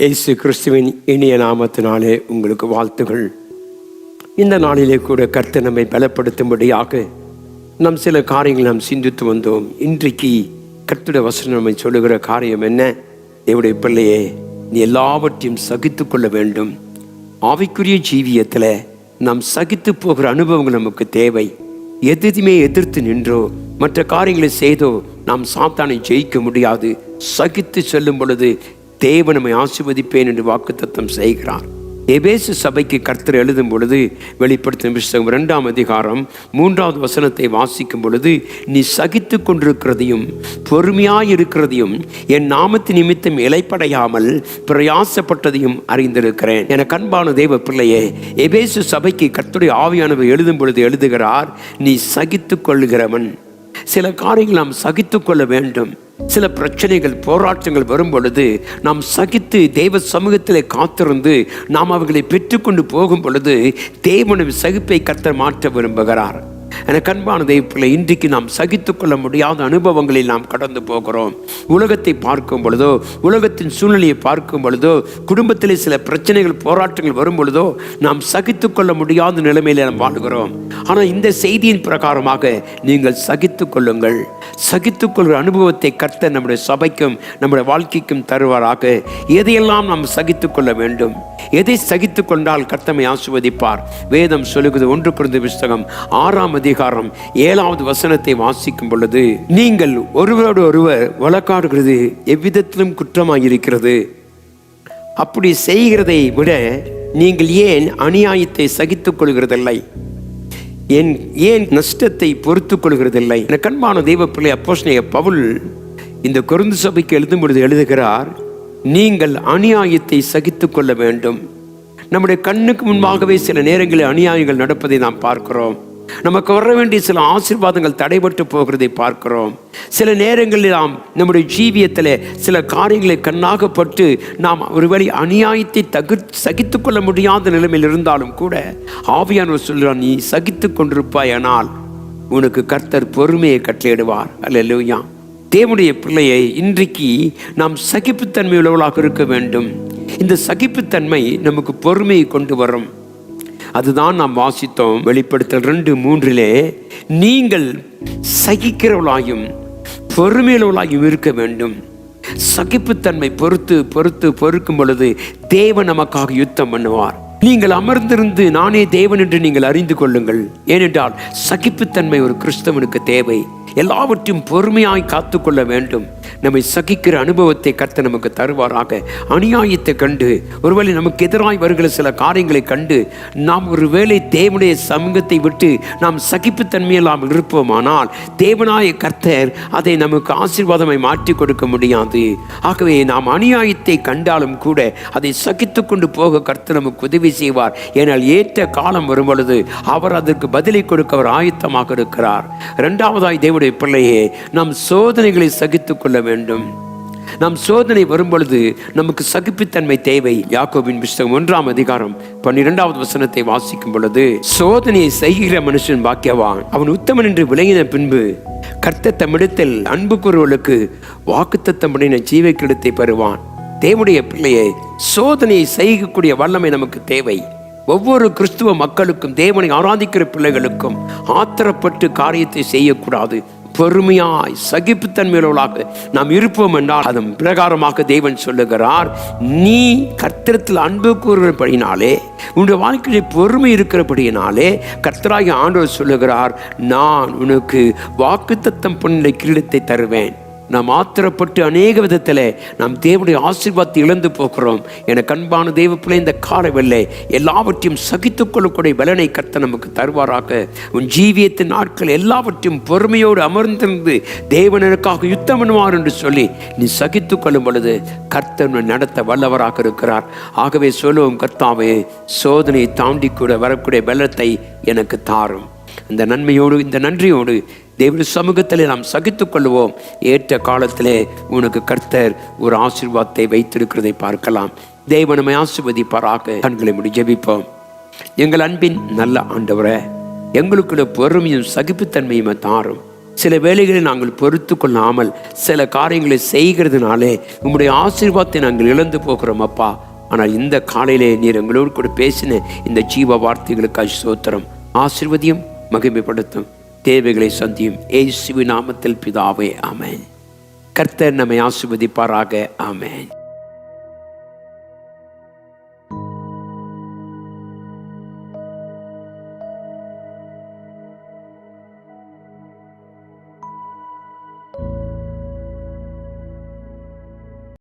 இயேசு கிறிஸ்துவின் இனிய நாமத்தினாலே உங்களுக்கு வாழ்த்துகள். இந்த நாளிலே கூட கர்த்தர் நம்மை பலப்படுத்தும்படியாக நம் சில காரியங்கள் நாம் சிந்தித்து வந்தோம். இன்றைக்கு கர்த்துட வசனம் நம்மை சொல்லுகிற காரியம் என்ன? தேவடைய பிள்ளையே நீ எல்லாவற்றையும் சகித்து கொள்ள வேண்டும். ஆவிக்குரிய ஜீவியத்தில் நாம் சகித்து போகிற அனுபவங்கள் நமக்கு தேவை. எதுவுமே எதிர்த்து நின்றோ மற்ற காரியங்களை செய்தோ நாம் சாத்தானை ஜெயிக்க முடியாது. சகித்து செல்லும் பொழுது தேவன் நம்மை ஆசிர்வதிப்பேன் என்று வாக்குத்தத்தம் செய்கிறார். எபேசு சபைக்கு கர்த்தர் எழுதும் பொழுது வெளிப்படுத்தும் புஸ்தகம் இரண்டாம் அதிகாரம் மூன்றாவது வசனத்தை வாசிக்கும் பொழுது நீ சகித்து கொண்டிருக்கிறதையும் பொறுமையாயிருக்கிறதையும் என் நாமத்து நிமித்தம் இலைப்படையாமல் பிரயாசப்பட்டதையும் அறிந்திருக்கிறேன். என கண்பான தெய்வ பிள்ளையே எபேசு சபைக்கு கர்த்தருடைய ஆவியானவர் எழுதும் பொழுது எழுதுகிறார் நீ சகித்து கொள்ளுகிறவன். சில காரியங்கள் நாம் சகித்து கொள்ள வேண்டும். சில பிரச்சனைகள் போராட்டங்கள் வரும் பொழுது நாம் சகித்து தெய்வ சமூகத்தில் காத்திருந்து நாம் அவர்களை பெற்றுக்கொண்டு போகும் பொழுது தேவனும் சகிப்பை கத்த மாற்ற விரும்புகிறார். எனக்கு அன்பான தெய்வப்பிள்ளை இன்றைக்கு நாம் சகித்து கொள்ள முடியாத அனுபவங்களில் நாம் கடந்து போகிறோம். உலகத்தை பார்க்கும் பொழுதோ உலகத்தின் சூழ்நிலையை பார்க்கும் பொழுதோ குடும்பத்திலே சில பிரச்சனைகள் போராட்டங்கள் வரும் பொழுதோ நாம் சகித்து கொள்ள முடியாத நிலைமையில் நாம் வாழ்கிறோம். ஆனால் இந்த செய்தியின் பிரகாரமாக நீங்கள் சகித்து கொள்ளுங்கள். கொள்கிற அனுபவத்தை கர்த்த நம்முடைய சபைக்கும் நம்முடைய வாழ்க்கைக்கும் தருவாராக. எதையெல்லாம் நாம் சகித்துக்கொள்ள வேண்டும்? எதை சகித்து கொண்டால் கர்த்தமை ஆசுவதிப்பார் வேதம் சொல்லுகிறது ஒன்று குறைந்த புஸ்தகம் ஆறாம் அதிகாரம் ஏழாவது வசனத்தை வாசிக்கும் பொழுது நீங்கள் ஒருவரோடு ஒருவர் வழக்காடுகிறது எவ்விதத்திலும் குற்றமாயிருக்கிறது. அப்படி செய்கிறதை விட நீங்கள் ஏன் அநியாயத்தை சகித்துக் கொள்கிறதில்லை? என் ஏன் நஷ்டத்தை பொறுத்து கொள்கிறதில்லை? என கண்பான தெய்வ பிள்ளை அப்போஸ்னைய பவுல் இந்த குருந்து சபைக்கு எழுதும் பொழுது எழுதுகிறார் நீங்கள் அநியாயத்தை சகித்துக் கொள்ள வேண்டும். நம்முடைய கண்ணுக்கு முன்பாகவே சில நேரங்களில் அநியாயங்கள் நடப்பதை நாம் பார்க்கிறோம். நமக்கு வர வேண்டிய சில ஆசீர்வாதங்கள் தடைபட்டு போகிறதை பார்க்கிறோம். சில நேரங்களில் நாம் நம்முடைய ஜீவியத்தில் சில காரியங்களை கண்ணாகப்பட்டு நாம் ஒருவேளை அநியாயத்தை தகு சகித்து கொள்ள முடியாத நிலைமையில் இருந்தாலும் கூட ஆவியானவர் சொல்கிறான் நீ சகித்து கொண்டிருப்பாயானால் உனக்கு கர்த்தர் பொறுமையை கட்டளையிடுவார். அல்ல தேவனுடைய பிள்ளையை இன்றைக்கு நாம் சகிப்புத்தன்மை உள்ளவர்களாக இருக்க வேண்டும். இந்த சகிப்புத்தன்மை நமக்கு பொறுமையை கொண்டு வரும். அதுதான் நாம் வாசித்தோம் வெளிப்படுத்தல் ரெண்டு மூன்றிலே நீங்கள் சகிக்கிறவளாயும் பொறுமையுள்ளவளாயும் இருக்க வேண்டும். சகிப்புத்தன்மை பொறுத்து பொறுத்து பொறுக்கும் பொழுது தேவன் நமக்காக யுத்தம் பண்ணுவார். நீங்கள் அமர்ந்திருந்து நானே தேவன் என்று நீங்கள் அறிந்து கொள்ளுங்கள். ஏனென்றால் சகிப்புத்தன்மை ஒரு கிறிஸ்தவனுக்கு தேவை. எல்லாவற்றையும் பொறுமையாய் காத்துக்கொள்ள வேண்டும். நம்மை சகிக்கிற அனுபவத்தை கர்த்த நமக்கு தருவாராக. அநியாயத்தை கண்டு ஒருவேளை நமக்கு எதிராய் வருகிற சில காரியங்களை கண்டு நாம் ஒருவேளை தேவனுடைய சமூகத்தை விட்டு நாம் சகிப்புத்தன்மையில்லாமல் இருப்போமானால் தேவனாய கர்த்தர் அதை நமக்கு ஆசீர்வாதமாய் மாற்றி கொடுக்க முடியாது. ஆகவே நாம் அநியாயத்தை கண்டாலும் கூட அதை சகித்து கொண்டு போக கர்த்தர் நமக்கு உதவி செய்வார். ஏனால் ஏற்ற காலம் வரும் பொழுது அவர் அதற்கு பதிலை கொடுக்க அவர் ஆயத்தமாக இருக்கிறார். இரண்டாவதாய் தேவனுடைய பிள்ளையே நாம் சோதனைகளை சகித்துக் கொள்ள வேண்டும். நாம் சோதனை வரும்பொழுது நமக்கு சகிப்புத்தன்மை தேவை. யாக்கோபின் புஸ்தகம் ஒன்றாம் அதிகாரம் பன்னிரெண்டாவது வசனத்தை வாசிக்கும் பொழுது சோதனையை செய்கிற மனுஷன் பாக்கியவான் அவன் உத்தமன் என்று விளங்கின பின்பு கர்த்த தமிழத்தில் அன்பு கூறுவர்களுக்கு வாக்குத்தத்தம் ஜீவை கிடத்தை பெறுவான். தேவனுடைய பிள்ளையை சோதனையை செய்யக்கூடிய வல்லமை நமக்கு தேவை. ஒவ்வொரு கிறிஸ்துவ மக்களுக்கும் தேவனை ஆராதிக்கிற பிள்ளைகளுக்கும் ஆத்திரப்பட்டு காரியத்தை செய்யக்கூடாது. பொறுமையாய் சகிப்புத்தன்மையுள்ளவர்களாக நாம் இருப்போம் என்றால் அதன் பிரகாரமாக தேவன் சொல்லுகிறார் நீ கர்த்தரத்தில் அன்பு கூறுகிறபடினாலே உன்னுடைய வாழ்க்கையில் பொறுமை இருக்கிறபடியினாலே கர்த்தராகி ஆண்டவர் சொல்லுகிறார் நான் உனக்கு வாக்குத்தத்தம் பொன்னிலை கிரீடத்தை தருவேன். நாம் ஆத்திரப்பட்டு அநேக விதத்தில் நாம் தேவனுடைய ஆசீர்வாதத்தை இழந்து போகிறோம். என கண்பான தெய்வ பிள்ளை இந்த காலவில்லை எல்லாவற்றையும் சகித்துக் கொள்ளக்கூடிய பலனை கர்த்த நமக்கு தருவாராக. உன் ஜீவியத்தின் நாட்கள் எல்லாவற்றையும் பொறுமையோடு அமர்ந்திருந்து தேவனனுக்காக யுத்தம் பண்ணுவார் என்று சொல்லி நீ சகித்து கொள்ளும் பொழுது கர்த்தன் நடத்த வல்லவராக இருக்கிறார். ஆகவே சொல்லுவோம் கர்த்தாவே சோதனையை தாண்டி கூட வரக்கூடிய பலத்தை எனக்கு தாரும். இந்த நன்மையோடு இந்த நன்றியோடு தேவ சமூகத்தில் நாம் சகித்து கொள்வோம் ஏற்ற காலத்திலே உனக்கு கர்த்தர் ஒரு ஆசீர்வாதத்தை வைத்திருக்கிறதை பார்க்கலாம். தேவ ஆசிர்வதிப்பாராக. கண்களை முடி ஜெபிப்போம். எங்கள் அன்பின் நல்ல ஆண்டவரை எங்களுக்குள்ள பொறுமையும் சகிப்புத்தன்மையும் தாரும். சில வேலைகளை நாங்கள் பொறுத்து கொள்ளாமல் சில காரியங்களை செய்கிறதுனாலே உங்களுடைய ஆசீர்வாதத்தை நாங்கள் இழந்து போகிறோம் அப்பா. ஆனால் இந்த காலையிலே நீர் எங்களோடு கூட பேசின இந்த ஜீவ வார்த்தைகளுக்கு அசோத்திரம் ஆசிர்வதியும் மகிமைப்படுத்தும். தேவைகளை சந்தியும் ஏசுவி நாமத்தில் பிதாவே ஆமேன். கர்த்தர் நம்மை ஆசிர்வதிப்பாராக ஆமேன்.